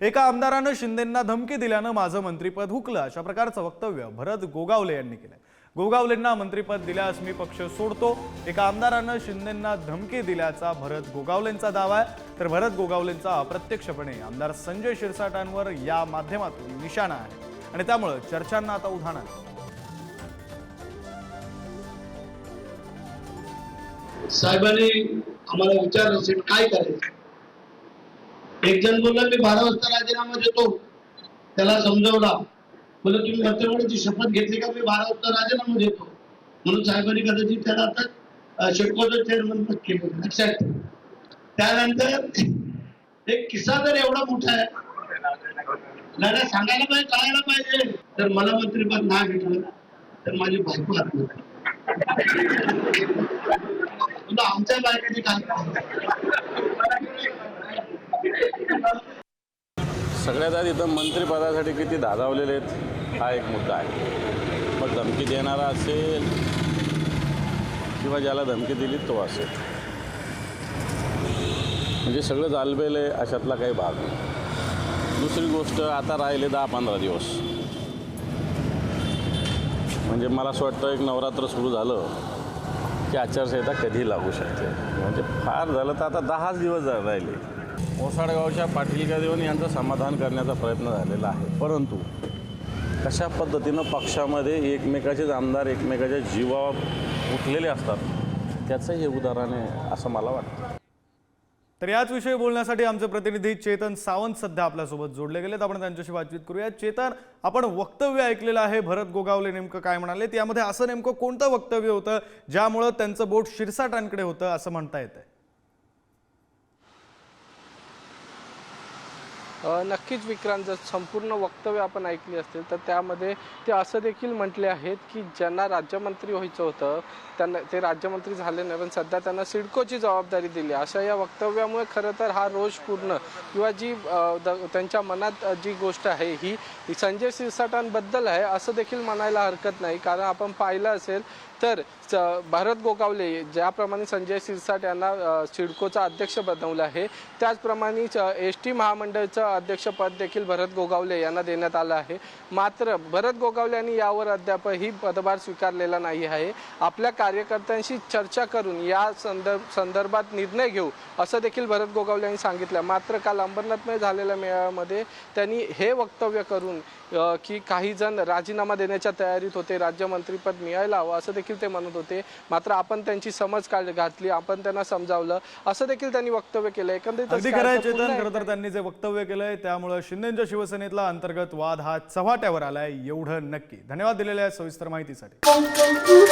एका आमदारानं शिंदेंना धमकी दिल्यानं माझं मंत्रीपद हुकलं. अशा प्रकारचं वक्तव्य भरत गोगावले यांनी केलंय. गोगावलेंना मंत्रीपद दिल्यास मी पक्ष सोडतो. एका आमदारानं शिंदेंना धमकी दिल्याचा भरत गोगावलेंचा दावा आहे. तर भरत गोगावलेंचा अप्रत्यक्षपणे आमदार संजय शिरसाटांवर या माध्यमातून निशाणा आहे. आणि त्यामुळं चर्चांना आता उधाण आहे. साहेबांनी आम्हाला विचारलं काय करायचं? एक जण बोलला मी बारा वाजता राजीनामा देतो. त्याला समजवला. बोललं तुम्ही मंत्रिमंडळाची शपथ घेतली का? मी बारा वाजता राजीनामा देतो. म्हणून साहेबांनी कदाचित त्याला आता शेटकोचं चेअरमन पद केलं लक्षात त्यानंतर एक किस्सा जर एवढा मोठा आहे. लढा सांगायला पाहिजे कळायला पाहिजे. तर मला मंत्रिपद नाही भेटलं तर माझी बायको आत्महत्या तुला आमच्या बायकाची काय सगळ्यात आधी इथं मंत्रिपदासाठी किती धादावलेले आहेत हा एक मुद्दा आहे. मग धमकी देणारा असेल किंवा ज्याला धमकी दिली तो असेल. म्हणजे सगळं जालबेल आहे अशातला काही भाग नाही. दुसरी गोष्ट आता राहिले दहा पंधरा दिवस. म्हणजे मला असं वाटतं एक नवरात्र सुरू झालं की आचारसंहिता कधी लागू शकते? म्हणजे फार झालं तर आता दहाच दिवस राहिले. ओसाडगावच्या पाटील देऊन यांचं समाधान करण्याचा प्रयत्न झालेला आहे. परंतु कशा पद्धतीनं पक्षामध्ये एकमेकाचेच आमदार एकमेकाच्या जीवावर उठलेले असतात त्याचं हे उदाहरण आहे असं मला वाटतं. तर याच विषयी बोलण्यासाठी आमचे प्रतिनिधी चेतन सावंत सध्या आपल्यासोबत जोडले गेलेत. आपण त्यांच्याशी बातचीत करूया चेतन आपण वक्तव्य ऐकलेलं आहे भरत गोगावले नेमकं काय म्हणाले? त्यामध्ये असं नेमकं कोणतं वक्तव्य होतं ज्यामुळं त्यांचं बोट शिरसाटांकडे होतं असं म्हणता येतं नक्कीच विक्रांत जर संपूर्ण वक्तव्य आपण ऐकली असतील तर त्यामध्ये ते असं देखील म्हटले आहेत की ज्यांना राज्यमंत्री व्हायचं होतं त्यांना ते राज्यमंत्री झाले नाही पण सध्या त्यांना सिडकोची जबाबदारी दिली. अशा या वक्तव्यामुळे खरं तर हा रोष पूर्ण किंवा जी द- त्यांच्या मनात जी गोष्ट आहे ही ही संजय सिरसाटांबद्दल आहे असं देखील म्हणायला हरकत नाही. कारण आपण पाहिलं असेल तर स- भारत गोगावले ज्याप्रमाणे संजय सिरसाट यांना सिडकोचा अध्यक्ष बनवलं आहे त्याचप्रमाणे एस टी महामंडळचं अध्यक्षपद देखील भरत गोगावले यांना देण्यात आलं आहे. मात्र भरत गोगावले यांनी यावर अद्यापही पदभार स्वीकारलेला नाही आहे. आपल्या कार्यकर्त्यांशी चर्चा करून या संदर्भ संदर्भात निर्णय घेऊ असं देखील भरत गोगावले यांनी सांगितलं. मात्र काल अंबरनाथमध्ये झालेल्या मेळाव्यामध्ये त्यांनी हे वक्तव्य करून की काही जण राजीनामा देण्याच्या तयारीत होते राज्यमंत्रीपद मिळायला हवं असं देखील ते म्हणत होते. मात्र आपण त्यांची समज काढ घातली आपण त्यांना समजावलं असं देखील त्यांनी वक्तव्य केलं. एकंदरीत तर त्यांनी जे वक्तव्य केलंय त्यामुळं शिंदेच्या शिवसेनेतला अंतर्गत वाद हा चव्हाट्यावर आलाय एवढं नक्की. धन्यवाद दिलेल्या सविस्तर माहितीसाठी.